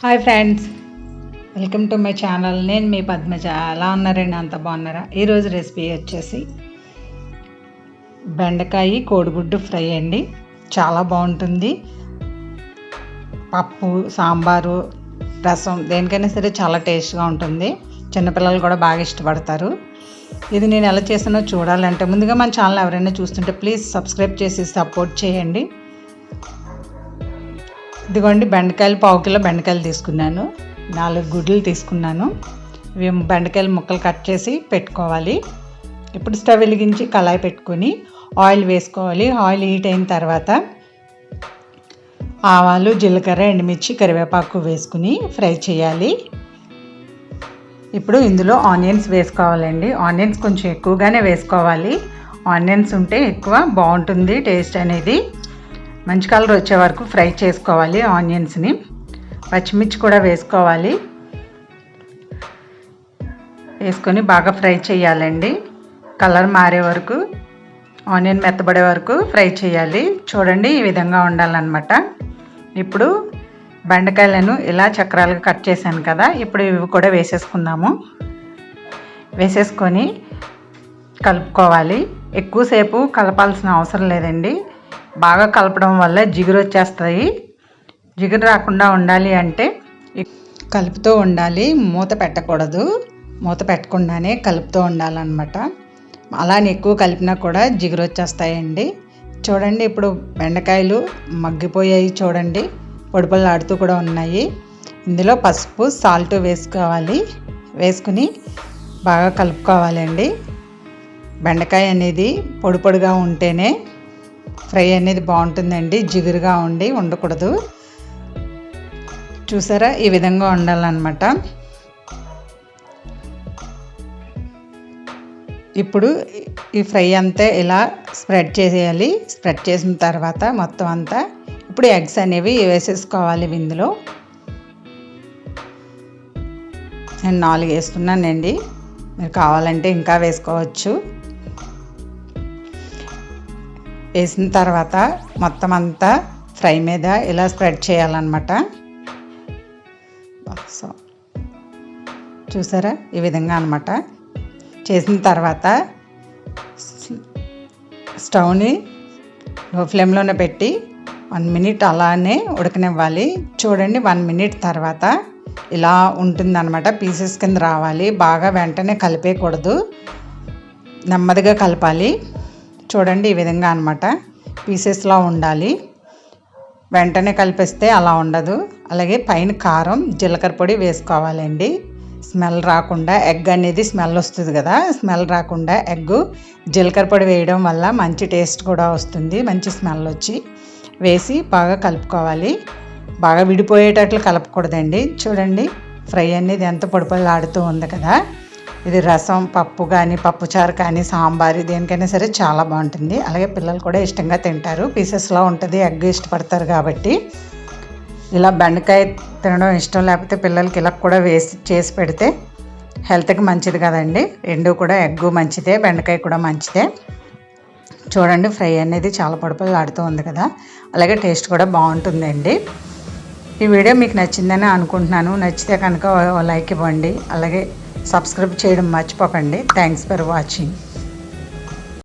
Hi friends. Welcome to my channel. నేను మీ పద్మజ. ఎలా ఉన్నారండి? అంత బాగున్నారా? ఈరోజు రెసిపీ వచ్చేసి బెండకాయ కోడిగుడ్డు ఫ్రై అండి. చాలా బాగుంటుంది. పప్పు సాంబారు రసం దేనికైనా సరే చాలా టేస్ట్గా ఉంటుంది. చిన్నపిల్లలు కూడా బాగా ఇష్టపడతారు. ఇది నేను ఎలా చేసానో చూడాలంటే ముందుగా మన ఛానల్ ఎవరైనా చూస్తుంటే ప్లీజ్ సబ్స్క్రైబ్ చేసి సపోర్ట్ చేయండి. ఇదిగోండి బెండకాయలు పావు కిలో బెండకాయలు తీసుకున్నాను. నాలుగు గుడ్లు తీసుకున్నాను. ఇవి బెండకాయలు ముక్కలు కట్ చేసి పెట్టుకోవాలి. ఇప్పుడు స్టవ్ వెలిగించి కళాయి పెట్టుకొని ఆయిల్ వేసుకోవాలి. ఆయిల్ హీట్ అయిన తర్వాత ఆవాలు జీలకర్ర ఎండుమిర్చి కరివేపాకు వేసుకుని ఫ్రై చేయాలి. ఇప్పుడు ఇందులో ఆనియన్స్ వేసుకోవాలండి. ఆనియన్స్ కొంచెం ఎక్కువగానే వేసుకోవాలి. ఆనియన్స్ ఉంటే ఎక్కువ బాగుంటుంది టేస్ట్ అనేది. మంచి కలర్ వచ్చే వరకు ఫ్రై చేసుకోవాలి ఆనియన్స్ని పచ్చిమిర్చి కూడా వేసుకోవాలి. వేసుకొని బాగా ఫ్రై చేయాలండి. కలర్ మారే వరకు ఆనియన్ మెత్తబడే వరకు ఫ్రై చేయాలి. చూడండి ఈ విధంగా ఉండాలన్నమాట. ఇప్పుడు బెండకాయలను ఇలా చక్రాలుగా కట్ చేశాను కదా ఇప్పుడు ఇవి కూడా వేసేసుకుందాము. వేసేసుకొని కలుపుకోవాలి. ఎక్కువసేపు కలపాల్సిన అవసరం లేదండి. బాగా కలపడం వల్ల జిగురు వచ్చేస్తాయి. జిగురు రాకుండా ఉండాలి అంటే కలుపుతూ ఉండాలి. మూత పెట్టకూడదు. మూత పెట్టకుండానే కలుపుతూ ఉండాలన్నమాట. అలానే ఎక్కువ కలిపినా కూడా జిగురు వచ్చేస్తాయండి. చూడండి ఇప్పుడు బెండకాయలు మగ్గిపోయాయి చూడండి. పొడిపళ్ళు ఆడుతూ కూడా ఉన్నాయి. ఇందులో పసుపు సాల్ట్ వేసుకోవాలి. వేసుకుని బాగా కలుపుకోవాలండి. బెండకాయ అనేది పొడి పొడిగా ఉంటేనే ఫ్రై అనేది బాగుంటుందండి జిగురుగా ఉండి ఉండకూడదు. చూసారా? ఈ విధంగా ఉండాలన్నమాట. ఇప్పుడు ఈ ఫ్రై అంతా ఇలా స్ప్రెడ్ చేసేయాలి. స్ప్రెడ్ చేసిన తర్వాత మొత్తం అంతా ఇప్పుడు ఎగ్స్ అనేవి వేసేసుకోవాలి ఇందులో. నేను నాలుగు వేసుకున్నానండి. మీరు కావాలంటే ఇంకా వేసుకోవచ్చు. వేసిన తర్వాత మొత్తం అంతా ఫ్రై మీద ఇలా స్ప్రెడ్ చేయాలన్నమాట. సో చూసారా? ఈ విధంగా అనమాట చేసిన తర్వాత స్టవ్ని లో ఫ్లేమ్లోనే పెట్టి వన్ మినిట్ అలానే ఉడకనివ్వాలి. చూడండి వన్ మినిట్ తర్వాత ఇలా ఉంటుందన్నమాట. పీసెస్ కింద రావాలి. బాగా వెంటనే కలిపేయకూడదు. నెమ్మదిగా కలపాలి. చూడండి ఈ విధంగా అనమాట పీసెస్లో ఉండాలి. వెంటనే కలిపిస్తే అలా ఉండదు. అలాగే పైన కారం జీలకర్ర పొడి వేసుకోవాలండి. స్మెల్ రాకుండా ఎగ్ అనేది స్మెల్ వస్తుంది కదా. స్మెల్ రాకుండా ఎగ్ జీలకర్ర పొడి వేయడం వల్ల మంచి టేస్ట్ కూడా వస్తుంది. మంచి స్మెల్ వచ్చి వేసి బాగా కలుపుకోవాలి. బాగా విడిపోయేటట్లు కలపకూడదండి. చూడండి ఫ్రై అనేది ఎంత పొడి ఉంది కదా. ఇది రసం పప్పు కానీ పప్పుచారు కానీ సాంబార్ దేనికైనా సరే చాలా బాగుంటుంది. అలాగే పిల్లలు కూడా ఇష్టంగా తింటారు. పీసెస్లో ఉంటుంది ఎగ్ ఇష్టపడతారు కాబట్టి. ఇలా బెండకాయ తినడం ఇష్టం లేకపోతే పిల్లలకి ఇలా కూడా వేసి చేసి పెడితే హెల్త్కి మంచిది కదండి. రెండు కూడా ఎగ్ మంచిదే బెండకాయ కూడా మంచిదే. చూడండి ఫ్రై అనేది చాలా పొడిపొడి ఆడుతూ ఉంది కదా. అలాగే టేస్ట్ కూడా బాగుంటుందండి. ఈ వీడియో మీకు నచ్చిందని అనుకుంటున్నాను. నచ్చితే కనుక లైక్ ఇవ్వండి. అలాగే సబ్స్క్రైబ్ చేయడం మర్చిపోకండి. Thanks for watching